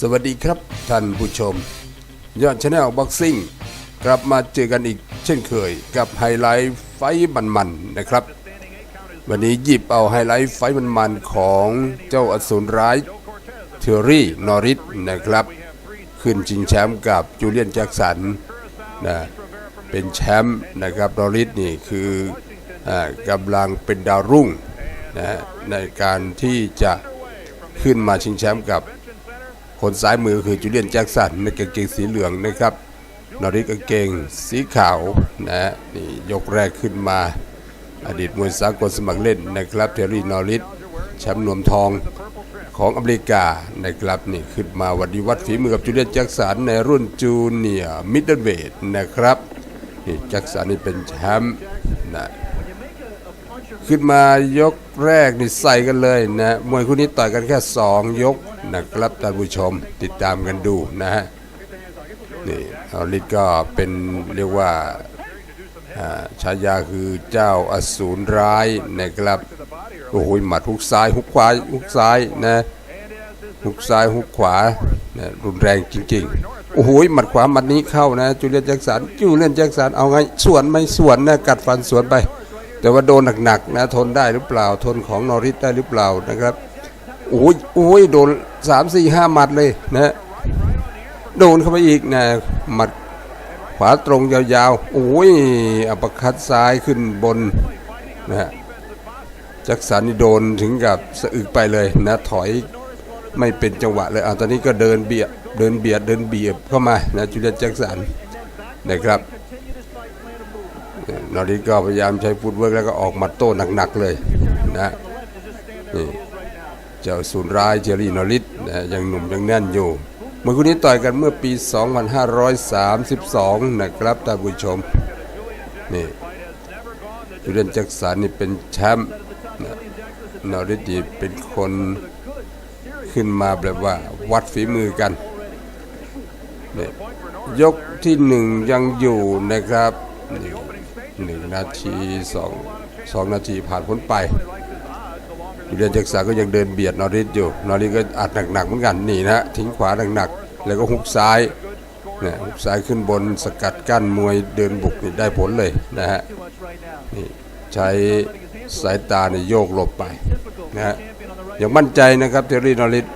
สวัสดีครับท่านผู้ชม ยอดชาแนลบ็อกซิ่งกลับมาเจอกันอีกเช่นเคยกับไฮไลท์ไฟมันๆนะครับ วันนี้หยิบเอาไฮไลท์ไฟมันๆของเจ้าอสูรร้ายเทอรี่นอริสนะครับ ขึ้นชิงแชมป์กับจูเลียนแจ็คสันนะเป็นแชมป์นะครับนอริสนี่คืออกำลังเป็นดาวรุ่งนะในการที่จะขึ้นมาชิงแชมป์กับ คนซ้ายมือคือจูเลียนแจ็คสันในกางเกงสีเหลืองนะครับนอริสกางเกงสีขาวนะฮะนี่ยกแรกขึ้นมา อดีตมวยสากลสมัครเล่นนะครับเทอรี่นอริสแชมป์นวมทองของอเมริกานะครับนี่ขึ้นมาวันดีวัดฝีมือกับจูเลียนแจ็คสันในรุ่นจูเนียร์มิดเดิลเวทนะครับนี่แจ็คสันนี่เป็นแชมป์นะ ขึ้นมายกแรกนี่ใส่กันเลยนะมวยคู่นี้ต่อยกันแค่ 2 ยกนะครับท่านผู้ชมติดตามกันดูนะฮะนี่อลิสก็เป็นเรียกว่าอ่าฉายาคือเจ้าอสูรร้ายนะครับโอ้โหหมัดฮุกซ้ายฮุกขวาฮุกซ้ายนะฮุกซ้ายฮุกขวานะรุนแรงจริงๆโอ้โหหมัดขวาหมัดนี้เข้านะจูเลียนแจ็คสันจูเลียนแจ็คสันเอาไงสวนไม่สวนนะกัดฟันสวนไป แต่ว่าโดนหนักๆนะทนได้หรือเปล่า ทนของนอริสได้หรือเปล่านะครับโอ้ยโอ้ยโดนสามสี่ห้าหมัดเลยนะโดนเข้าไปอีกนะหมัดขวาตรงยาวๆโอ้ยอัปเปร์คัดซ้ายขึ้นบนนะฮะจ็คสันนี่โดนถึงกับสะอึกไปเลยนะถอยไม่เป็นจังหวะเลยอะตอนนี้ก็เดินเบียดเดินเบียดเดินเบียบเข้ามานะจูเลียนแจ็คสันนะครับ นอริสก็พยายามใช้ฟุตเวิร์กแล้วก็ออกหมาโต้หนักๆเลยนะนี่เจ้าศูนย์ร้ายเจอรี่นอริสนะยังหนุ่มยังแน่นอยู่เมื่อคู่นี้ต่อยกันเมื่อปี 2532 นะครับท่านผู้ชมนี่จูเลียนแจ็คสันนี่เป็นแชมป์นะนอริสดีเป็นคนขึ้นมาแบบว่าวัดฝีมือกันนี่ยกที่หนึ่งยังอยู่นะครับนี่ หนึ่งนาทีสองสองนาทีผ่านพ้นไปยูเรียนจ็คสันก็ยังเดินเบียดนอริสอยู่ นอริสก็อัดหนักๆเหมือนกันนี่นะทิ้งขวาหนักๆแล้วก็ฮุกซ้ายเนี่ยฮุกซ้ายขึ้นบนสกัดกั้นมวยเดินบุกนี่ได้ผลเลยนะฮะนี่ใช้สายตาในยโยกหลบไปนะฮะยังมั่นใจนะครับเทอรี่นอริส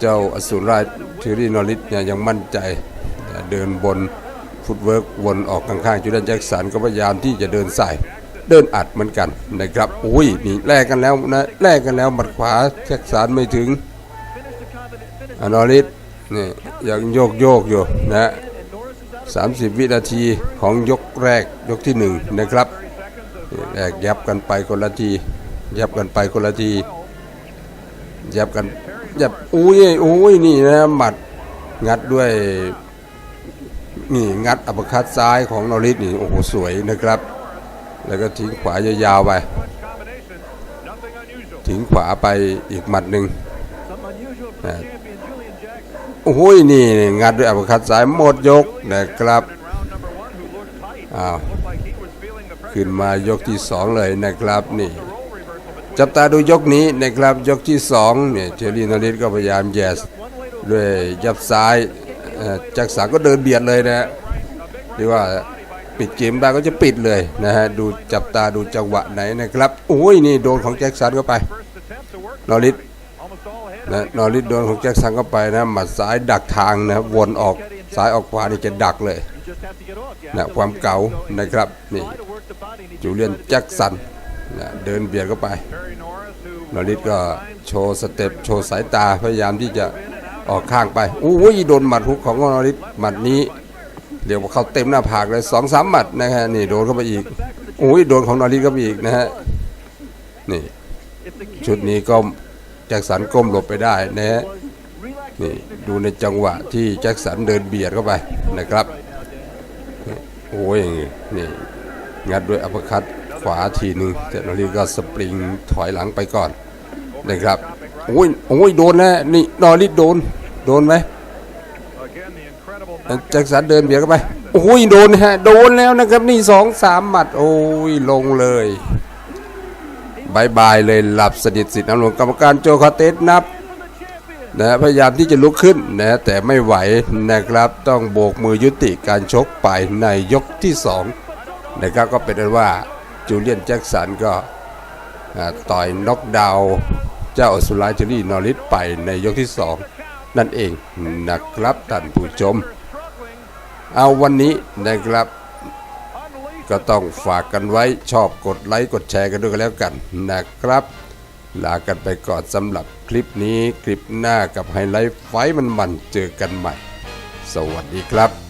เจ้าอสูรรายเทอรี่นอริสเนี่ยยังมั่นใจเดินบน ฟุตเวิร์กวนออกข้างๆจูเลียนแจ็คสันก็พยายามที่จะเดินใส่เดินอัดเหมือนกันนะครับอุ้ยนี่แลกกันแล้วนะแลกกันแล้วหมัดขวาแจ็คสันไม่ถึงอานอริสนี่ยังโยกโยกอยู่นะ30 วินาทีของยกแรกยกที่หนึ่งนะครับแลกยับกันไปคนละทียับกันไปคนละทียับกันยับอุ้ยอุ้ยนี่นะหมัดงัดด้วย นี่งัดอัปคัดซ้ายของนอริสนี่โอ้โหสวยนะครับ แล้วก็ทิ้งขวายาวๆไปทิ้งขวาไปอีกหมัดหนึ่งโอ้โหนี่งัดด้วยอัปคัดซ้ายหมดยกนะครับอ้าวขึ้นมายกที่สองเลยนะครับนี่จับตาดูยกนี้นะครับยกที่สองเนี่ยเทอรี่นอริสก็พยายามแยสด้วยยับซ้าย จักรสาก็เดินเบียดเลยนะฮะเรียกว่าปิดเกมได้ก็จะปิดเลยนะฮะดูจับตาดูจังหวะไหนนะครับโอ้ยนี่โดนของแจ็คสันเข้าไปนอริสนะนอริสโดนของแจ็คสันเข้าไปนะหมัดซ้ายดักทางนะวนออกซ้ายออกขวานี่จะดักเลยนะความเก่านะครับนี่จูเลียนแจ็คสันนะเดินเบียดเข้าไปนอริสก็โชว์สเต็ปโชว์สายตาพยายามที่จะ ออกข้างไปโอ้ยโดนหมัดฮุกของนอริสหมัดนี้เดี๋ยวเขาเต็มหน้าผากเลยสองสามหมัดนะฮะนี่โดนเข้าไปอีกโอ้ยโดนของนอริสเข้าไปอีกนะฮะนี่ชุดนี้ก็แจ็คสันก้มหลบไปได้นะฮะนี่ดูในจังหวะที่แจ็คสันเดินเบียดเข้าไปนะครับโอ้ยนี่งัดด้วยอัปคัตขวาทีหนึ่งแต่นอริสก็สปริงถอยหลังไปก่อน นะครับโอ้ยโอ้ยโดนนะนี่นอริสโดนโดนไหมแจ็คสันเดินเบียดเข้าไปโอ้ยโดนฮะโดนแล้วนะครับนี่สองสามหมัดโอ้ยลงเลยบายบายเลยหลับสนิทสิทธิ์น้ำหลวงกรรมการโจคาเตสนับนะพยายามที่จะลุกขึ้นนะแต่ไม่ไหวนะครับต้องโบกมือยุติการชกไปในยกที่สองนะครับก็เป็นอันว่าจูเลียนแจ็คสันก็ต่อยน็อกดาวน์ เจ้าสุไลเจอรี่นอริสไปในยกที่สองนั่นเองนะครับท่านผู้ชม เอาวันนี้นะครับ ก็ต้องฝากกันไว้ชอบกดไลค์กดแชร์กันด้วยกันแล้วกันนะครับ ลากันไปก่อนสำหรับคลิปนี้คลิปหน้ากับไฮไลท์ไฟท์มันเจอกันใหม่ สวัสดีครับ